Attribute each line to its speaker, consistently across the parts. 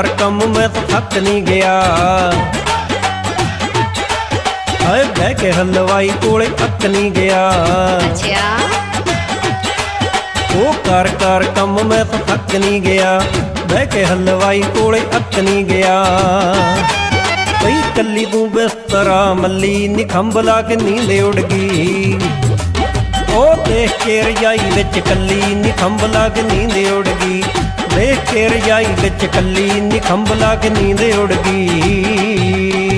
Speaker 1: ਕਰ ਕੰਮ ਮੈਂ ਤਾਂ ਥੱਕ ਨਹੀਂ ਗਿਆ ਹਾਏ ਬਹਿ ਕੇ ਹਲਵਾਈ ਕੋਲੇ ਅੱਕ ਨਹੀਂ ਗਿਆ
Speaker 2: ਅੱਛਾ
Speaker 1: ਉਹ ਕਰ ਕਰ ਕੰਮ ਮੈਂ ਤਾਂ ਥੱਕ ਨਹੀਂ ਗਿਆ ਬਹਿ ਕੇ ਹਲਵਾਈ ਕੋਲੇ ਅੱਕ ਨਹੀਂ ਗਿਆ ਕਈ ਕੱਲੀ ਤੂੰ ਬਿਸਤਰਾ ਮੱਲੀ ਨਿਖੰਬ ਲਾ ਕੇ ਨੀਂਦ ਉੱਡ ਗਈ ਉਹ ਦੇਖ ਕੇ ਰਜਾਈ ਵਿੱਚ ਕੱਲੀ ਨਿਖੰਬ ਲਾ ਕੇ ਨੀਂਦ ਉੱਡ ਗਈ ਦੇਖ ਕੇ ਰਜਾਈ ਵਿੱਚ ਕੱਲੀ ਨਿਖੰਬ ਲਾ ਕੇ ਨੀਂਦ ਉੱਡ ਗਈ।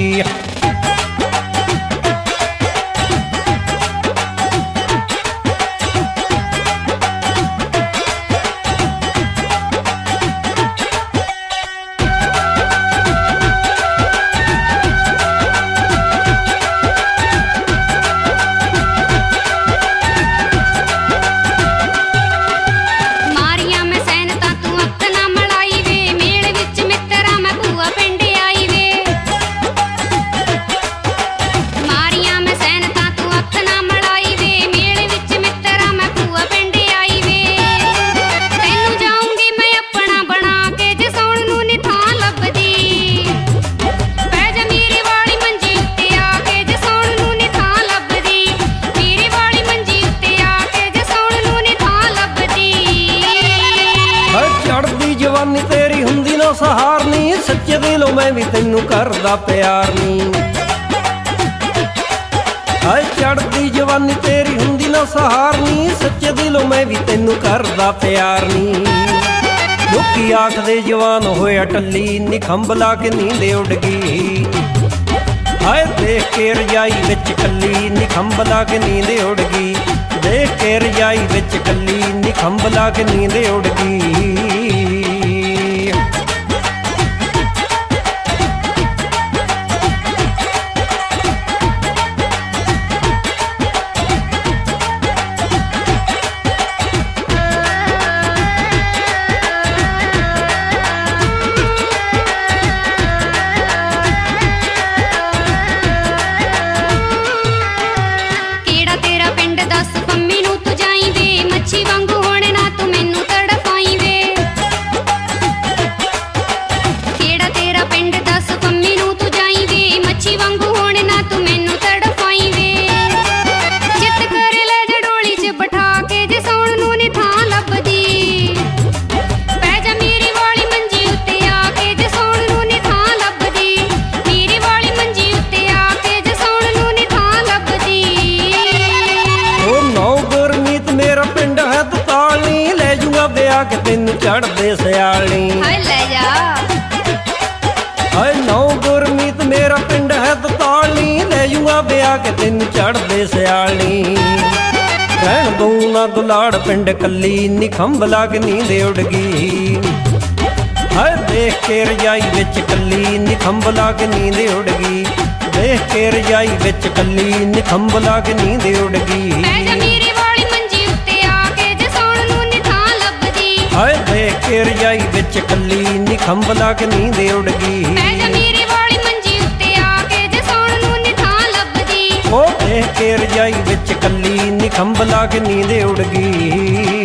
Speaker 2: ਮੈਂ ਵੀ ਤੈਨੂੰ
Speaker 1: ਕਰਦਾ ਪਿਆਰ ਨੀ। ਹਾਏ ਚੜਦੀ ਜਵਾਨੀ ਤੇਰੀ ਹੁੰਦੀ ਨਾ ਸਹਾਰਨੀ ਸੱਚੇ ਦਿਲੋਂ ਮੈਂ ਵੀ ਤੈਨੂੰ ਕਰਦਾ ਪਿਆਰ ਨੀ। ਲੋਕੀ ਆਖਦੇ, ਜਵਾਨ ਹੋਇਆ ਟੱਲੀ ਨਿਖੰਬ ਲਾ ਕੇ ਨੀਂਦੇ ਉੱਡ ਗਈ। ਹਾਏ, ਦੇਖ ਕੇ ਰਜਾਈ ਵਿੱਚ ਕੱਲੀ ਨਿਖੰਬ ਲਾ ਕੇ ਨੀਂਦੇ ਉੱਡ ਗਈ। ਦੇਖ ਕੇ ਰਜਾਈ ਵਿੱਚ ਕੱਲੀ ਨਿਖੰਬ ਲਾ ਕੇ ਨੀਂਦੇ ਉੱਡ ਗਈ। ਵਿਆਹ ਕੇ ਤੈਨੂੰ ਚੜਦੇ ਸਿਆਲਣੀ
Speaker 2: ਹਾਏ ਲੈ ਜਾ।
Speaker 1: ਹਾਏ ਨੌ ਗੁਰਮੀਤ ਮੇਰਾ ਪਿੰਡ ਹੈ ਤਤਾਲਣੀ ਲੈ ਜੂਗਾ ਵਿਆਹ ਕੇ ਤੈਨੂੰ ਚੜਦੇ ਸਿਆਲਣੀ ਰਹਿਣ ਦਊ ਨਾ ਗੁਲਾੜ ਪਿੰਡ ਕੱਲੀ ਨਿਖੰਬ ਲਾ ਕੇ ਨੀਂਦ ਉੱਡ ਗਈ ਹਾਏ ਦੇਖ ਕੇ ਰਜਾਈ ਵਿੱਚ ਕੱਲੀ ਨਿਖੰਬ ਲਾ ਕੇ ਨੀਂਦ ਉੱਡ ਗਈ ਦੇਖ ਕੇ ਰਜਾਈ ਵਿੱਚ ਕੱਲੀ ਨਿਖੰਬ ਲਾ ਕੇ ਨੀਂਦ ਉੱਡ ਗਈ ਹਾਏ ਦੇਖ ਕੇ ਰਜਾਈ ਵਿੱਚ ਕੱਲੀ ਨਿਖੰਬ ਲਾ ਕੇ ਨੀਂਦ ਉੱਡ ਗਈ।
Speaker 2: ਜਾ ਮੇਰੀ ਵਾਲੀ ਮੰਜੀ ਉੱਤੇ ਆ ਕੇ ਜੇ ਸੌਣ ਨੂੰ ਨੀ ਥਾਂ ਲੱਭਦੀ।
Speaker 1: ਉਹ ਦੇਖ ਕੇ ਰਜਾਈ ਵਿੱਚ ਕੱਲੀ ਨਿਖੰਬ ਲਾ ਕੇ ਨੀਂਦ ਉੱਡ ਗਈ।